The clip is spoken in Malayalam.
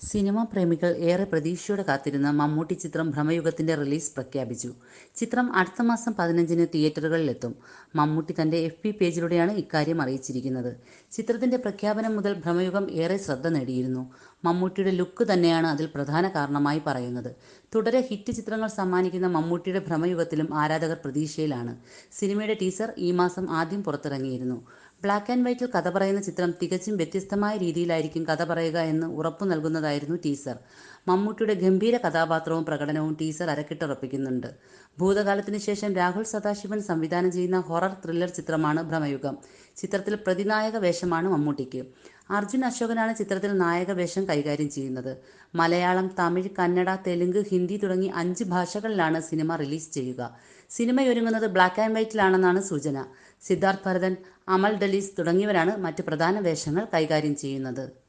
സിനിമാ പ്രേമികൾ ഏറെ പ്രതീക്ഷയോടെ കാത്തിരുന്ന മമ്മൂട്ടി ചിത്രം ഭ്രമയുഗത്തിന്റെ റിലീസ് പ്രഖ്യാപിച്ചു. ചിത്രം അടുത്ത മാസം പതിനഞ്ചിന് തിയേറ്ററുകളിലെത്തും. മമ്മൂട്ടി തന്റെ എഫ് പി പേജിലൂടെയാണ് ഇക്കാര്യം അറിയിച്ചിരിക്കുന്നത്. ചിത്രത്തിന്റെ പ്രഖ്യാപനം മുതൽ ഭ്രമയുഗം ഏറെ ശ്രദ്ധ നേടിയിരുന്നു. മമ്മൂട്ടിയുടെ ലുക്ക് തന്നെയാണ് അതിൽ പ്രധാന കാരണമായി പറയുന്നത്. തുടരെ ഹിറ്റ് ചിത്രങ്ങൾ സമ്മാനിക്കുന്ന മമ്മൂട്ടിയുടെ ഭ്രമയുഗത്തിലും ആരാധകർ പ്രതീക്ഷയിലാണ്. സിനിമയുടെ ടീസർ ഈ മാസം ആദ്യം പുറത്തിറങ്ങിയിരുന്നു. ബ്ലാക്ക് ആൻഡ് വൈറ്റിൽ കഥ പറയുന്ന ചിത്രം തികച്ചും വ്യത്യസ്തമായ രീതിയിലായിരിക്കും കഥ പറയുക എന്ന് ഉറപ്പു നൽകുന്നതായിരുന്നു ടീസർ. മമ്മൂട്ടിയുടെ ഗംഭീര കഥാപാത്രവും പ്രകടനവും ടീസർ അരക്കിട്ടുറപ്പിക്കുന്നുണ്ട്. ഭൂതകാലത്തിന് ശേഷം രാഹുൽ സദാശിവൻ സംവിധാനം ചെയ്യുന്ന ഹൊറർ ത്രില്ലർ ചിത്രമാണ് ഭ്രമയുഗം. ചിത്രത്തിൽ പ്രതിനായക വേഷമാണ് മമ്മൂട്ടിക്ക്. അർജുൻ അശോകനാണ് ചിത്രത്തിൽ നായക വേഷം കൈകാര്യം ചെയ്യുന്നത്. മലയാളം തമിഴ് കന്നഡ തെലുങ്ക് ഹിന്ദി തുടങ്ങി അഞ്ച് ഭാഷകളിലാണ് സിനിമ റിലീസ് ചെയ്യുക. സിനിമയൊരുങ്ങുന്നത് ബ്ലാക്ക് ആൻഡ് വൈറ്റിലാണെന്നാണ് സൂചന. സിദ്ധാർത്ഥ് ഭരതൻ അമൽ ഡലീസ് തുടങ്ങിയവരാണ് മറ്റ് പ്രധാന വേഷങ്ങൾ കൈകാര്യം ചെയ്യുന്നത്.